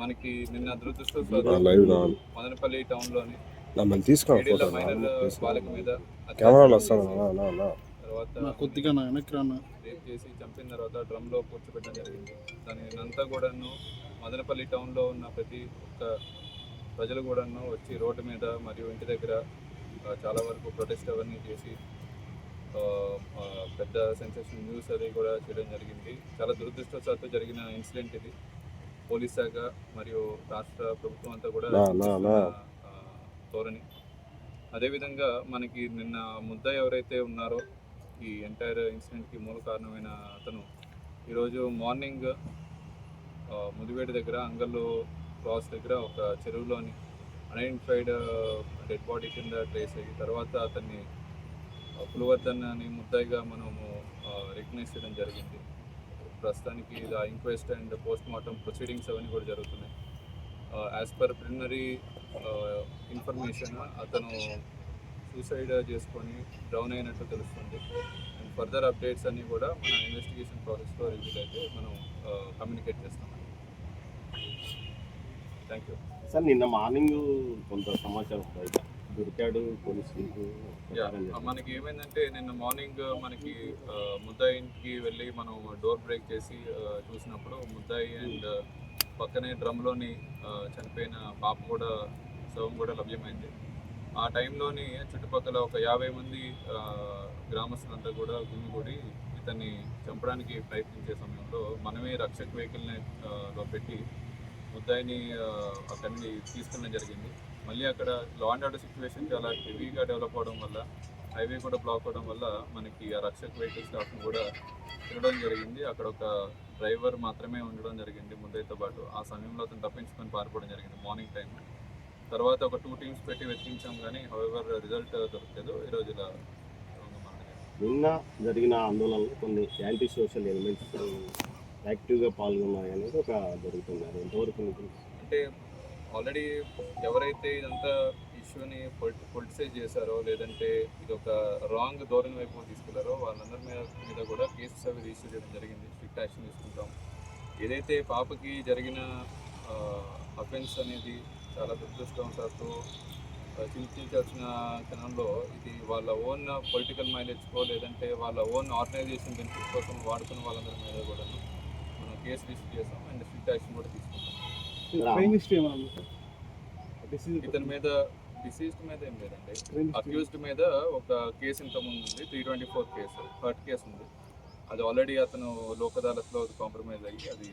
మనకి నిన్న దురదృష్టవశాత్తు మదనపల్లి టౌన్లోని మైనర్ బాలిక మీద తర్వాత కొద్దిగా రేప్ చేసి చంపిన తర్వాత డ్రమ్లో కూర్చోబెట్టడం జరిగింది. దాని అంతా కూడాను మదనపల్లి టౌన్లో ఉన్న ప్రతి ఒక్క ప్రజలు కూడాను వచ్చి రోడ్డు మీద మరియు ఇంటి దగ్గర చాలా వరకు ప్రొటెస్ట్ అవన్నీ చేసి పెద్ద సెన్సేషన్ న్యూస్ అది కూడా చేయడం జరిగింది. చాలా దురదృష్టవశాత్తు జరిగిన ఇన్సిడెంట్ ఇది. పోలీస్ శాఖ మరియు రాష్ట్ర ప్రభుత్వం అంతా కూడా ధోరణి. అదేవిధంగా మనకి నిన్న ముద్ద ఎవరైతే ఉన్నారో ఈ ఎంటైర్ ఇన్సిడెంట్కి మూల కారణమైన అతను ఈరోజు మార్నింగ్ ముదివేడి దగ్గర అంగల్లో క్రాస్ దగ్గర ఒక చెరువులోని అన్ఐడెంటిఫైడ్ డెడ్ బాడీ కింద ట్రేస్ అయ్యి తర్వాత అతన్ని పులివర్ధన్ అని ముద్దాయిగా మనము రికగ్నైజ్ చేయడం జరిగింది. ప్రస్తుతానికి inquest and post mortem proceedings అవన్నీ కూడా జరుగుతున్నాయి. యాజ్ పర్ ప్రిలిమినరీ ఇన్ఫర్మేషన్ అతను సూసైడ్ చేసుకొని డౌన్ అయినట్టు తెలుస్తుంది. అండ్ ఫర్దర్ అప్డేట్స్ అన్నీ కూడా మన ఇన్వెస్టిగేషన్ ప్రాసెస్లో రివీల్ అయితే మనం కమ్యూనికేట్ చేస్తాం. థ్యాంక్ యూ సార్ నిన్న మార్నింగ్ కొంత సమాచారం దొరికాడు యా మనకి ఏమైందంటే నిన్న మార్నింగ్ మనకి ముద్దాయి ఇంటికి వెళ్ళి మనం డోర్ బ్రేక్ చేసి చూసినప్పుడు ముద్దాయి అండ్ పక్కనే డ్రమ్లోని చనిపోయిన పాప కూడా శవం కూడా లభ్యమైంది. ఆ టైంలోని చుట్టుపక్కల ఒక యాభై మంది గ్రామస్తులంతా కూడా గుమిగూడి ఇతన్ని చంపడానికి ప్రయత్నించే సమయంలో మనమే రక్షక్ వెహికల్ని లో పెట్టి ముద్దాయిని అతన్ని అక్కడి నుండి తీసుకెళ్ళడం జరిగింది. మళ్ళీ అక్కడ లా అండ్ ఆర్డర్ సిచ్యువేషన్ చాలా హెవీగా డెవలప్ అవడం వల్ల హైవే కూడా బ్లాక్ అవడం వల్ల మనకి ఆ రక్షక్ వెహికల్ స్టాఫ్ని కూడా తిరగడం జరిగింది. అక్కడ ఒక డ్రైవర్ మాత్రమే ఉండడం జరిగింది ముద్దయితో పాటు. ఆ సమయంలో అతను తప్పించుకొని పారిపోవడం జరిగింది మార్నింగ్ టైం తర్వాత ఒక టూ టీమ్స్ పెట్టి వెతికించాం కానీ హౌఎవర్ రిజల్ట్ దొరకలేదు. ఈరోజు ఇలా నిన్న జరిగిన ఆందోళనలో కొన్ని యాంటీ సోషల్ ఎలిమెంట్స్ యాక్టివ్గా పాల్గొన్నాయి అనేది ఒక జరుగుతున్నారు ఎంతవరకు అంటే ఆల్రెడీ ఎవరైతే ఇదంతా ఇష్యూని పొలిటిసైజ్ చేశారో లేదంటే ఇది ఒక రాంగ్ ధోరణి వైపు తీసుకెళ్ళారో వాళ్ళందరి మీద మీద కూడా కేసెస్ అవి రిజిస్టర్ చేయడం జరిగింది. స్ట్రిక్ట్ యాక్షన్ తీసుకుంటాం. ఏదైతే పాపకి జరిగిన అఫెన్స్ అనేది చాలా దురదృష్టవశాత్తు ఆ, చింతించాల్సిన క్షణంలో ఇది వాళ్ళ ఓన్ పొలిటికల్ మైలేజ్కో లేదంటే వాళ్ళ ఓన్ ఆర్గనైజేషన్ బెనిఫిట్ కోసం వాడుకున్న వాళ్ళందరి మీద కూడా కేసు రిజిస్టర్ చేస్తాం అండ్ స్ట్రిక్ట్ యాక్షన్ కూడా తీసుకుంటాం ఇతని మీద డిసీజ్డ్ మీద ఏం లేదండి. అక్యూజ్డ్ మీద ఒక కేసు ఇంత ముందు ఉంది three twenty four case hurt case ఉంది. అది ఆల్రెడీ అతను లోక్ అదాలత్లో కాంప్రమైజ్ అయ్యి అది